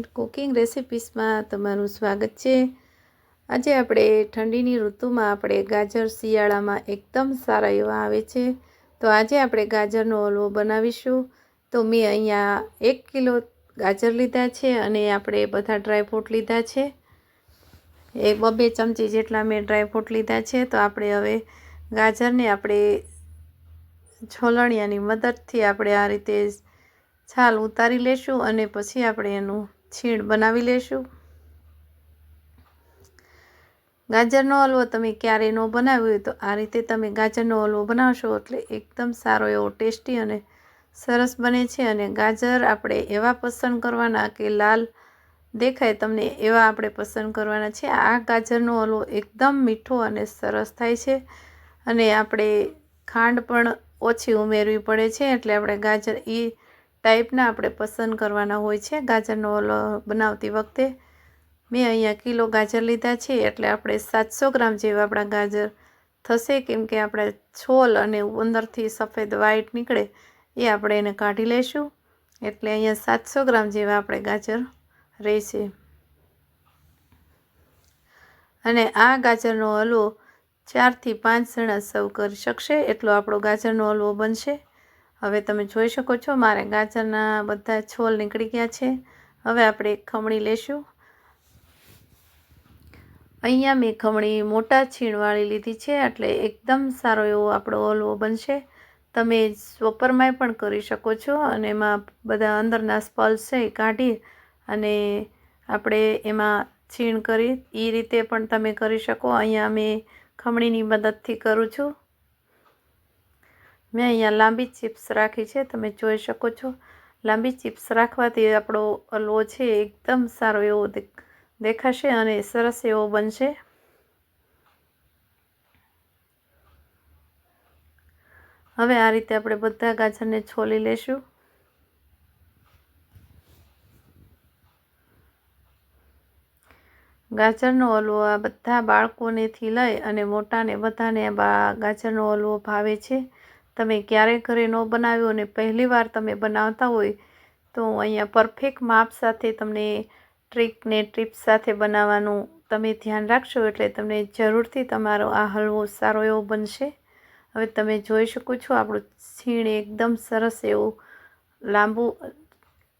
Friend cooking રેસિપીસમાં તમારું સ્વાગત છે. આજે આપણે ઠંડીની ઋતુમાં આપણે ગાજર શિયાળામાં એકદમ સારા એવા આવે છે. તો આજે આપણે ગાજરનો હલવો બનાવીશું. તો મેં અહીંયા એક કિલો ગાજર લીધા છે અને આપણે બધા ડ્રાયફ્રૂટ લીધા છે. એ બબે ચમચી જેટલા મેં ડ્રાયફ્રૂટ લીધા છે. તો આપણે હવે ગાજરને આપણે છોલણિયાની મદદથી આપણે આ રીતે છાલ ઉતારી લેશું અને પછી આપણે એનું છીણ બનાવી લેશું. ગાજરનો હલવો તમે ક્યારે ન બનાવ્યો હોય તો આ રીતે તમે ગાજરનો હલવો બનાવશો એટલે એકદમ સારો એવો ટેસ્ટી અને સરસ બને છે અને ગાજર આપણે એવા પસંદ કરવાના કે લાલ દેખાય તમને એવા આપણે પસંદ કરવાના છે. આ ગાજરનો હલવો એકદમ મીઠો અને સરસ થાય છે અને આપણે ખાંડ પણ ઓછી ઉમેરવી પડે છે એટલે આપણે ગાજર એ ટાઈપના આપણે પસંદ કરવાના હોય છે. ગાજરનો ઓલો બનાવતી વખતે મેં અહીંયા કિલો ગાજર લીધા છે. એટલે આપણે સાતસો ગ્રામ જેવા આપણા ગાજર થશે. કેમ કે આપણે છોલ અને અંદરથી સફેદ વ્હાઈટ નીકળે એ આપણે એને કાઢી લઈશું. એટલે અહીંયા સાતસો ગ્રામ જેવા આપણે ગાજર રહેશે. અને આ ગાજરનો હલવો ચારથી પાંચ જણા સર્વ કરી શકશે. એટલો આપણો ગાજરનો હલવો બનશે. હવે તમે જોઈ શકો છો, મારે ગાજરના બધા છોલ નીકળી ગયા છે. હવે આપણે ખમણી લેશું. અહીંયા મેં ખમણી મોટા છીણવાળી લીધી છે, એટલે એકદમ સારો એવો આપણો હલવો બનશે. તમે સોપરમાંય પણ કરી શકો છો, અને એમાં બધા અંદરના સ્પલ્સ છે એ કાઢી અને આપણે એમાં છીણ કરી એ રીતે પણ તમે કરી શકો. અહીંયા મેં ખમણીની મદદથી કરું છું. મેં અહીંયા લાંબી ચિપ્સ રાખી છે, તમે જોઈ શકો છો. લાંબી ચિપ્સ રાખવાથી આપણો હલવો છે એકદમ સારો એવો દેખાશે અને સરસ એવો બનશે. હવે આ રીતે આપણે બધા ગાજરને છોલી લેશું. ગાજરનો હલવો આ બધા બાળકોનેથી લઈ અને મોટાને બધાને ગાજરનો હલવો ભાવે છે. તમે ક્યારેય ઘરે ન બનાવ્યો અને પહેલીવાર તમે બનાવતા હોય, તો અહીંયા પરફેક્ટ માપ સાથે તમને ટ્રીક ને ટ્રીપ્સ સાથે બનાવવાનું તમે ધ્યાન રાખશો એટલે તમને જરૂરથી તમારો આ હલવો સારો એવો બનશે. હવે તમે જોઈ શકો છો આપણું છીણ એકદમ સરસ એવું લાંબુ,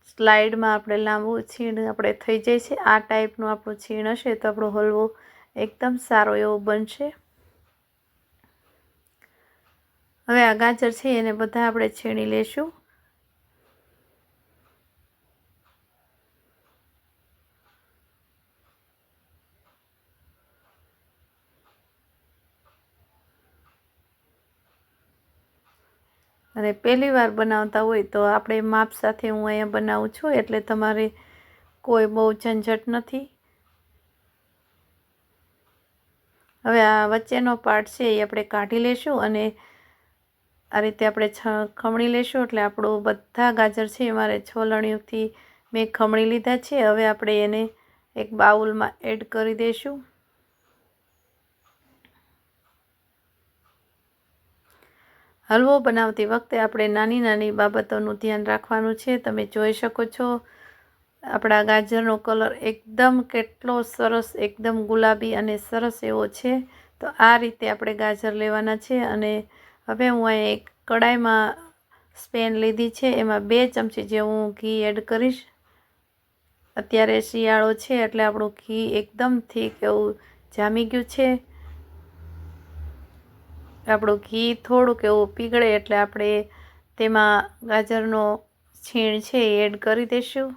સ્લાઇડમાં આપણે લાંબુ છીણ આપણે થઈ જાય છે. આ ટાઈપનું આપણું છીણ હશે તો આપણો હલવો એકદમ સારો એવો બનશે. હવે આ ગાજર છે એને બધા આપણે છીણી લેશું. અને પહેલી વાર બનાવતા હોય તો આપણે માપ સાથે હું અહીંયા બનાવું છું, એટલે તમારે કોઈ બહુ ઝંઝટ નથી. હવે આ વચ્ચેનો પાર્ટ છે એ આપણે કાઢી લેશું અને આ રીતે આપણે છ ખમણી લેશું, એટલે આપણું બધા ગાજર છે મારે છોલણીઓથી મેં ખમણી લીધા છે. હવે આપણે એને એક બાઉલમાં એડ કરી દઈશું હલવો બનાવતી વખતે આપણે નાની નાની બાબતોનું ધ્યાન રાખવાનું છે. તમે જોઈ શકો છો, આપણા ગાજરનો કલર એકદમ કેટલો સરસ, એકદમ ગુલાબી અને સરસ એવો છે. તો આ રીતે આપણે ગાજર લેવાના છે અને હવે હું અહીંયા એક કડાઈમાં સ્પેન લીધી છે. એમાં બે ચમચી જેવું ઘી એડ કરીશ. અત્યારે શિયાળો છે એટલે આપણું ઘી એકદમ થીક એવું જામી ગયું છે. આપણું ઘી થોડુંક એવું પીગળે એટલે આપણે તેમાં ગાજરનો છીણ છે એ એડ કરી દઈશું.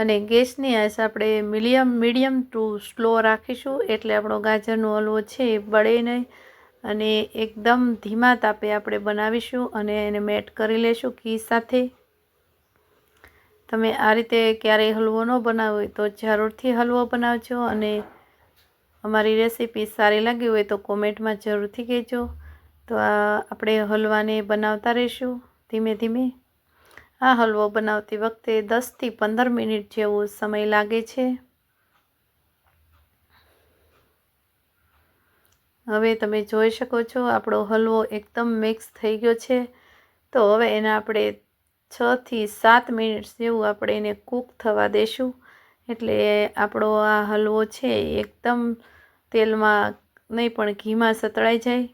અને ગેસની આંચ આપણે મીડિયમ મીડિયમ ટુ સ્લો રાખીશું. એટલે આપણો ગાજરનો હલવો છે એ બળે નહીં. અને એકદમ ધીમા તાપે આપણે બનાવીશું અને એને મેટ કરી લેશું ઘી સાથે. તમે આ રીતે ક્યારેય હલવો ન બનાવ્યો હોય તો જરૂરથી હલવો બનાવજો અને અમારી રેસીપી સારી લાગી હોય તો કોમેન્ટમાં જરૂરથી કહેજો. તો આપણે હલવાને બનાવતા રહીશું ધીમે ધીમે. આ હલવો બનાવતી વખતે દસથી પંદર મિનિટ જેવો સમય લાગે છે. હવે તમે જોઈ શકો છો, આપણો હલવો એકદમ મિક્સ થઈ ગયો છે. તો હવે એને આપણે છથી સાત મિનિટ જેવું આપણે એને કૂક થવા દેશું. એટલે આપણો આ હલવો છે એકદમ તેલમાં નહીં પણ ઘીમાં સતળાઈ જાય.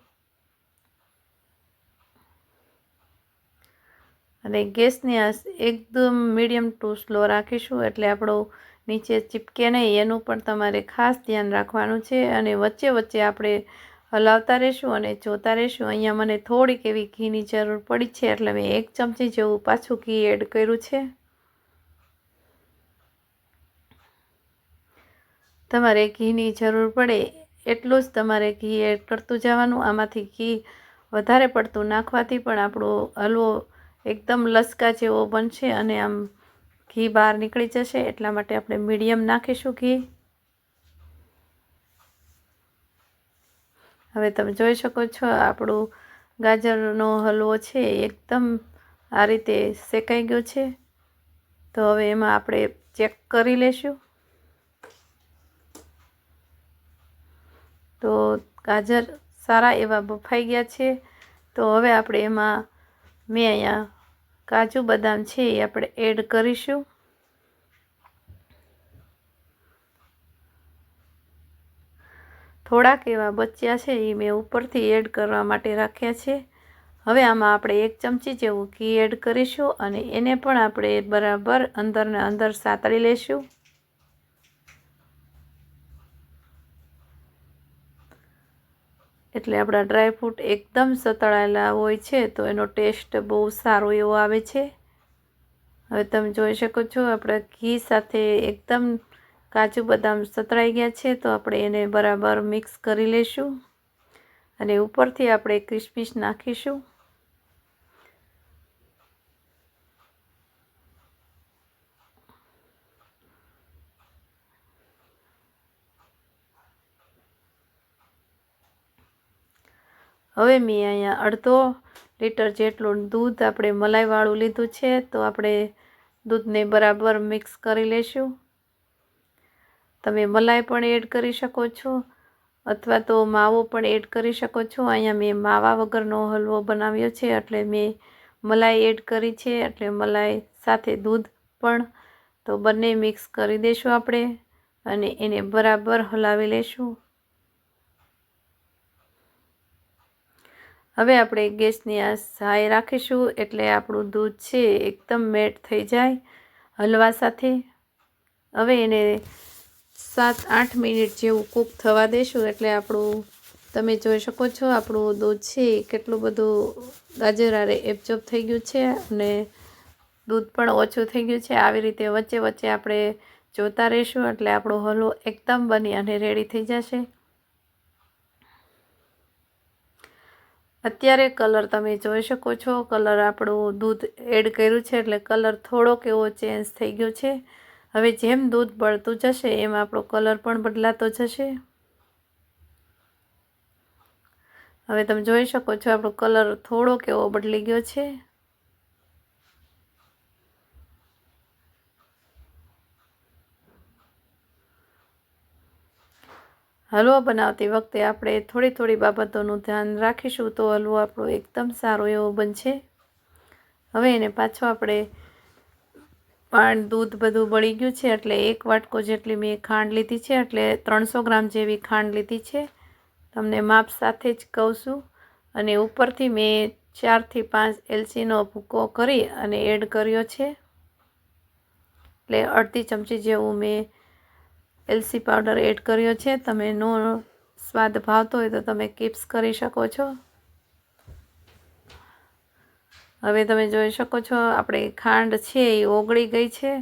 અને ગેસની આંચ એકદમ મીડિયમ ટુ સ્લો રાખીશું એટલે આપણો નીચે ચીપકે નહીં, એનું પણ તમારે ખાસ ધ્યાન રાખવાનું છે અને વચ્ચે વચ્ચે આપણે હલાવતા રહીશું અને જોતા રહીશું. અહીંયા મને થોડીક એવી ઘીની જરૂર પડી છે એટલે મેં એક ચમચી જેવું પાછું ઘી એડ કર્યું છે. તમારે ઘીની જરૂર પડે એટલું જ તમારે ઘી એડ કરતું જવાનું. આમાંથી ઘી વધારે પડતું નાખવાથી પણ આપણો હલવો એકદમ લસકા જેવો બનશે અને આમ ઘી બહાર નીકળી જશે, એટલા માટે આપણે મીડિયમ નાખીશું ઘી. હવે તમે જોઈ શકો છો, આપણું ગાજરનો હલવો છે એકદમ આ રીતે શેકાઈ ગયો છે. તો હવે એમાં આપણે ચેક કરી લેશું. તો ગાજર સારા એવા બફાઈ ગયા છે. તો હવે આપણે એમાં મેં અહીંયા કાજુ બદામ છે એ આપણે એડ કરીશું. થોડાક એવા બચ્યા છે એ મેં ઉપરથી એડ કરવા માટે રાખ્યા છે. હવે આમાં આપણે એક ચમચી જેવું ઘી એડ કરીશું અને એને પણ આપણે બરાબર અંદરને અંદર સાતળી લઈશું એટલે આપણા ડ્રાયફ્રૂટ એકદમ સતળાયેલા હોય છે, તો એનો ટેસ્ટ બહુ સારો એવો આવે છે. હવે તમે જોઈ શકો છો, આપણે ઘી સાથે એકદમ કાજુ બદામ સતળાઈ ગયા છે, તો આપણે એને બરાબર મિક્સ કરી લઈશું અને ઉપરથી આપણે ક્રિસ્પીસ નાખીશું. હવે મેં અહીંયા અડધો લીટર જેટલું દૂધ આપણે મલાઈવાળું લીધું છે, તો આપણે દૂધને બરાબર મિક્સ કરી લઈશું તમે મલાઈ પણ એડ કરી શકો છો, અથવા તો માવો પણ એડ કરી શકો છો. અહીંયા મેં માવા વગરનો હલવો બનાવ્યો છે, એટલે મેં મલાઈ એડ કરી છે, એટલે મલાઈ સાથે દૂધ પણ. તો બંને મિક્સ કરી દઈશું આપણે, અને એને બરાબર હલાવી લઈશું હવે આપણે ગેસની આ હાઈ રાખીશું એટલે આપણું દૂધ છે એકદમ મેટ થઈ જાય હલવા સાથે. હવે એને સાત આઠ મિનિટ જેવું કૂક થવા દેશું એટલે આપણું, તમે જોઈ શકો છો આપણું દૂધ છે, કેટલું બધું ગાજરારે એબ્ઝોર્બ થઈ ગયું છે અને દૂધ પણ ઓછું થઈ ગયું છે. આવી રીતે વચ્ચે વચ્ચે આપણે જોતા રહીશું એટલે આપણો હલવો એકદમ બની અને રેડી થઈ જશે. અત્યારે કલર તમે જોઈ શકો છો. કલર આપણું દૂધ એડ કર્યું છે એટલે કલર થોડોક એવો ચેન્જ થઈ ગયો છે. હવે જેમ દૂધ બળતું જશે એમ આપણો કલર પણ બદલાતો જશે. હવે તમે જોઈ શકો છો આપણો કલર થોડોક એવો બદલી ગયો છે. હલવો બનાવતી વખતે આપણે થોડી થોડી બાબતોનું ધ્યાન રાખીશું તો હલવો આપણો એકદમ સારો એવો બનશે. હવે એને પાછો આપણે પણ દૂધ બધું બળી ગયું છે એટલે એક વાટકો જેટલી મેં ખાંડ લીધી છે એટલે ત્રણસો ગ્રામ જેવી ખાંડ લીધી છે. તમને માપ સાથે જ કહું છું. અને ઉપરથી મેં ચારથી પાંચ એલચીનો ભૂકો કરી અને એડ કર્યો છે. એટલે અડધી ચમચી જેવું મેં એલસી પાવડર એડ કર્યો છે. તમે નો સ્વાદ ભાવતો હોય તો તમે કિપ્સ કરી શકો છો. હવે તમે જોઈ શકો છો, આપણે ખાંડ છે એ ઓગળી ગઈ છે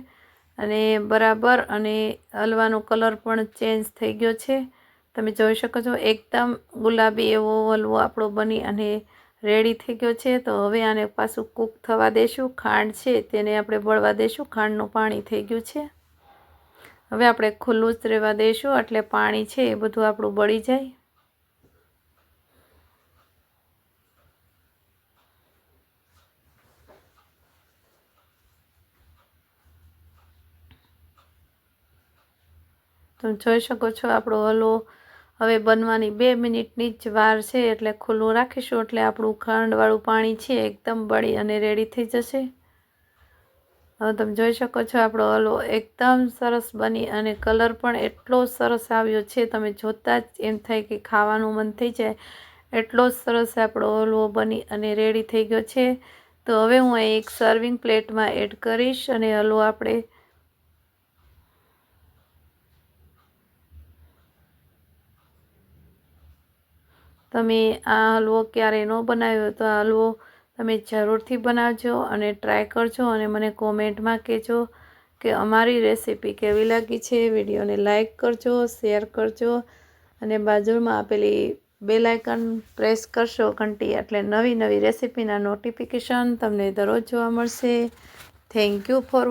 અને બરાબર અને હલવાનો કલર પણ ચેન્જ થઈ ગયો છે. તમે જોઈ શકો છો, એકદમ ગુલાબી એવો હલવો આપણો બની અને રેડી થઈ ગયો છે. તો હવે આને પાછું કૂક થવા દેશું. ખાંડ છે તેને આપણે બળવા દેશું. ખાંડનું પાણી થઈ ગયું છે. હવે આપણે ખુલ્લું જ રહેવા દઈશું એટલે પાણી છે એ બધું આપણું બળી જાય. તમે જોઈ શકો છો આપણો હલવો હવે બનવાની બે મિનિટની જ વાર છે, એટલે ખુલ્લું રાખીશું, એટલે આપણું ખાંડવાળું પાણી છે એકદમ બળી અને રેડી થઈ જશે. હવે તમે જોઈ શકો છો આપણો હલવો એકદમ સરસ બની અને કલર પણ એટલો સરસ આવ્યો છે. તમે જોતાં જ એમ થાય કે ખાવાનું મન થઈ જાય. એટલો જ સરસ આપણો હલવો બની અને રેડી થઈ ગયો છે. તો હવે હું અહીં એક સર્વિંગ પ્લેટમાં એડ કરીશ અને હલવો આપણે તમે આ હલવો ક્યારેય ન બનાવ્યો તો આ હલવો તમે જરૂરથી બનાવજો અને ટ્રાય કરજો અને મને કોમેન્ટમાં કહેજો કે અમારી રેસીપી કેવી લાગી છે. વિડીયોને લાઇક કરજો, શેર કરજો અને બાજુમાં આપેલી બેલ આઇકન પ્રેસ કરશો ઘંટી એટલે નવી નવી રેસીપીના નોટિફિકેશન તમને દરરોજ જોવા મળશે. Thank you for